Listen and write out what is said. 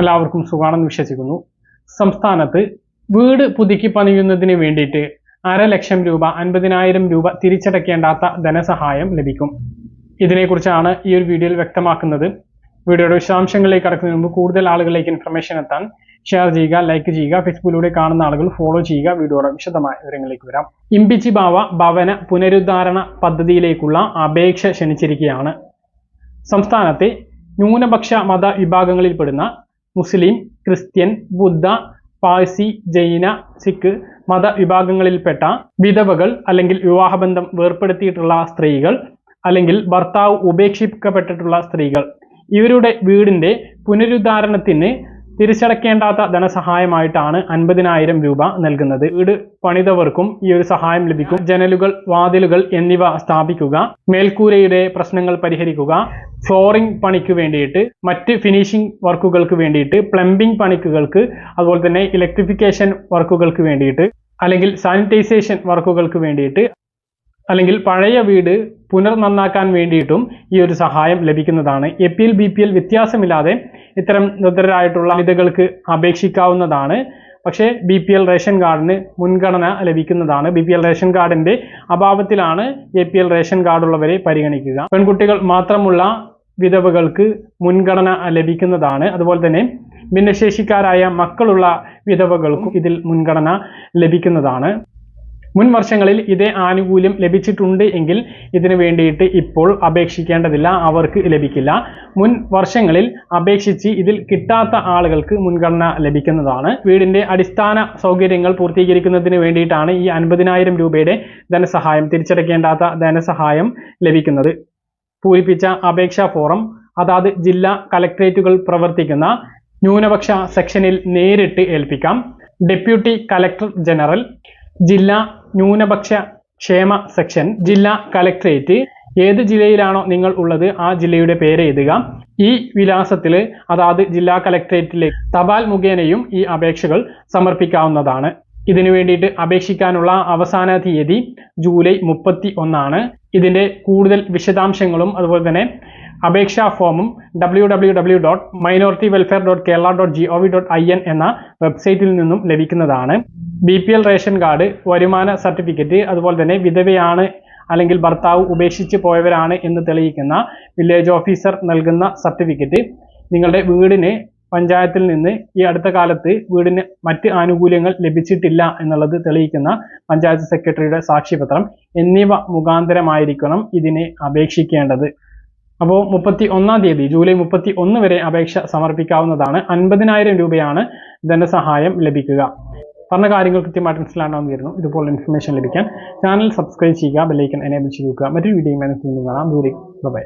എല്ലാവർക്കും സുഖാണെന്ന് വിശ്വസിക്കുന്നു. സംസ്ഥാനത്ത് വീട് പുതുക്കി പണിയുന്നതിന് വേണ്ടിയിട്ട് അര ലക്ഷം രൂപ അൻപതിനായിരം രൂപ തിരിച്ചടയ്ക്കേണ്ടാത്ത ധനസഹായം ലഭിക്കും. ഇതിനെക്കുറിച്ചാണ് ഈ ഒരു വീഡിയോയിൽ വ്യക്തമാക്കുന്നത്. വീഡിയോയുടെ വിശദാംശങ്ങളിലേക്ക് കടക്കുന്നതിന് മുമ്പ് കൂടുതൽ ആളുകളിലേക്ക് ഇൻഫർമേഷൻ എത്താൻ ഷെയർ ചെയ്യുക ലൈക്ക് ചെയ്യുക ഫേസ്ബുക്കിലൂടെ കാണുന്ന ആളുകൾ ഫോളോ ചെയ്യുക. വീഡിയോയുടെ വിശദമായ വിവരങ്ങളിലേക്ക് വരാം. ഇമ്പിച്ചി ബാവ ഭവന പുനരുദ്ധാരണ പദ്ധതിയിലേക്കുള്ള അപേക്ഷ ക്ഷണിച്ചിരിക്കുകയാണ്. സംസ്ഥാനത്തെ ന്യൂനപക്ഷ മത വിഭാഗങ്ങളിൽപ്പെടുന്ന മുസ്ലിം ക്രിസ്ത്യൻ ബുദ്ധ പാഴ്സി ജൈന സിഖ് മത വിഭാഗങ്ങളിൽപ്പെട്ട വിധവകൾ അല്ലെങ്കിൽ വിവാഹബന്ധം വേർപ്പെടുത്തിയിട്ടുള്ള സ്ത്രീകൾ അല്ലെങ്കിൽ ഭർത്താവ് ഉപേക്ഷിക്കപ്പെട്ടിട്ടുള്ള സ്ത്രീകൾ. ഇവരുടെ വീടിന്റെ പുനരുദ്ധാരണത്തിന് തിരിച്ചടക്കേണ്ടാത്ത ധനസഹായമായിട്ടാണ് അൻപതിനായിരം രൂപ നൽകുന്നത്. വീട് പണിതവർക്കും ഈ ഒരു സഹായം ലഭിക്കും. ജനലുകൾ വാതിലുകൾ എന്നിവ സ്ഥാപിക്കുക. മേൽക്കൂരയുടെ പ്രശ്നങ്ങൾ പരിഹരിക്കുക. ഫ്ലോറിംഗ് പണിക്ക് വേണ്ടിയിട്ട് മറ്റ് ഫിനിഷിംഗ് വർക്കുകൾക്ക് വേണ്ടിയിട്ട് പ്ലംബിംഗ് പണിക്കുകൾക്ക് അതുപോലെ തന്നെ ഇലക്ട്രിഫിക്കേഷൻ വർക്കുകൾക്ക് വേണ്ടിയിട്ട് അല്ലെങ്കിൽ സാനിറ്റൈസേഷൻ വർക്കുകൾക്ക് വേണ്ടിയിട്ട് അല്ലെങ്കിൽ പഴയ വീട് പുനർ നന്നാക്കാൻ വേണ്ടിയിട്ടും ഈ ഒരു സഹായം ലഭിക്കുന്നതാണ്. A P L B P L വ്യത്യാസമില്ലാതെ ഇത്തരം നിർദ്ധരായിട്ടുള്ള വിധകൾക്ക് അപേക്ഷിക്കാവുന്നതാണ്. പക്ഷേ ബി പി എൽ റേഷൻ കാർഡിന് മുൻഗണന ലഭിക്കുന്നതാണ്. ബി പി എൽ റേഷൻ കാർഡിന്റെ അഭാവത്തിലാണ് എ പി എൽ റേഷൻ കാർഡുള്ളവരെ പരിഗണിക്കുക. പെൺകുട്ടികൾ മാത്രമുള്ള വിധവകൾക്ക് മുൻഗണന ലഭിക്കുന്നതാണ്. അതുപോലെ തന്നെ ഭിന്നശേഷിക്കാരായ മക്കളുള്ള വിധവകൾക്കും ഇതിൽ മുൻഗണന ലഭിക്കുന്നതാണ്. മുൻ വർഷങ്ങളിൽ ഇതേ ആനുകൂല്യം ലഭിച്ചിട്ടുണ്ട് എങ്കിൽ ഇതിനു വേണ്ടിയിട്ട് ഇപ്പോൾ അപേക്ഷിക്കേണ്ടതില്ല. അവർക്ക് ലഭിക്കില്ല. മുൻ വർഷങ്ങളിൽ അപേക്ഷിച്ച് ഇതിൽ കിട്ടാത്ത ആളുകൾക്ക് മുൻഗണന ലഭിക്കുന്നതാണ്. വീടിന്റെ അടിസ്ഥാന സൗകര്യങ്ങൾ പൂർത്തീകരിക്കുന്നതിന് വേണ്ടിയിട്ടാണ് ഈ അൻപതിനായിരം രൂപയുടെ ധനസഹായം തിരിച്ചടയ്ക്കേണ്ടാത്ത ധനസഹായം ലഭിക്കുന്നത്. പൂരിപ്പിച്ച അപേക്ഷാ ഫോറം അതാത് ജില്ലാ കലക്ട്രേറ്റുകൾ പ്രവർത്തിക്കുന്ന ന്യൂനപക്ഷ സെക്ഷനിൽ നേരിട്ട് ഏൽപ്പിക്കാം. ഡെപ്യൂട്ടി കലക്ടർ ജനറൽ ജില്ലാ ന്യൂനപക്ഷ ക്ഷേമ സെക്ഷൻ ജില്ലാ കലക്ട്രേറ്റ്. ഏത് ജില്ലയിലാണോ നിങ്ങൾ ഉള്ളത് ആ ജില്ലയുടെ പേര് എഴുതുക. ഈ വിലാസത്തിൽ അതാത് ജില്ലാ കലക്ട്രേറ്റിലേക്ക് തപാൽ മുഖേനയും ഈ അപേക്ഷകൾ സമർപ്പിക്കാവുന്നതാണ്. ഇതിനു വേണ്ടിയിട്ട് അപേക്ഷിക്കാനുള്ള അവസാന തീയതി ജൂലൈ മുപ്പത്തി ഒന്നാണ്. ഇതിന്റെ കൂടുതൽ വിശദാംശങ്ങളും അതുപോലെ തന്നെ അപേക്ഷാ ഫോമും W W W dot minority welfare dot Kerala dot G O V dot I N എന്ന വെബ്സൈറ്റിൽ നിന്നും ലഭിക്കുന്നതാണ്. B P L ration card വരുമാന സർട്ടിഫിക്കറ്റ് അതുപോലെ തന്നെ വിധവയാണ് അല്ലെങ്കിൽ ഭർത്താവ് ഉപേക്ഷിച്ച് പോയവരാണ് എന്ന് തെളിയിക്കുന്ന വില്ലേജ് ഓഫീസർ നൽകുന്ന സർട്ടിഫിക്കറ്റ് നിങ്ങളുടെ വീടിന് പഞ്ചായത്തിൽ നിന്ന് ഈ അടുത്ത കാലത്ത് വീടിന് മറ്റ് ആനുകൂല്യങ്ങൾ ലഭിച്ചിട്ടില്ല എന്നുള്ളത് തെളിയിക്കുന്ന പഞ്ചായത്ത് സെക്രട്ടറിയുടെ സാക്ഷ്യപത്രം എന്നിവ മുഖാന്തരമായിരിക്കണം ഇതിനെ അപേക്ഷിക്കേണ്ടത്. അപ്പോൾ മുപ്പത്തി ഒന്നാം തീയതി ജൂലൈ മുപ്പത്തി ഒന്ന് വരെ അപേക്ഷ സമർപ്പിക്കാവുന്നതാണ്. അൻപതിനായിരം രൂപയാണ് ധനസഹായം ലഭിക്കുക. പറഞ്ഞ കാര്യങ്ങൾ കൃത്യമായിട്ട് മനസ്സിലാണെന്ന് വരുന്നു ഇതുപോലെ ഇൻഫർമേഷൻ ലഭിക്കാൻ ചാനൽ സബ്സ്ക്രൈബ് ചെയ്യുക ബെല്ലൈക്കൻ എനേബിൾ ചെയ്യുക വെക്കുക. മറ്റൊരു വീഡിയോ മനസ്സിൽ കാണാം. ദൂരെ ബൈ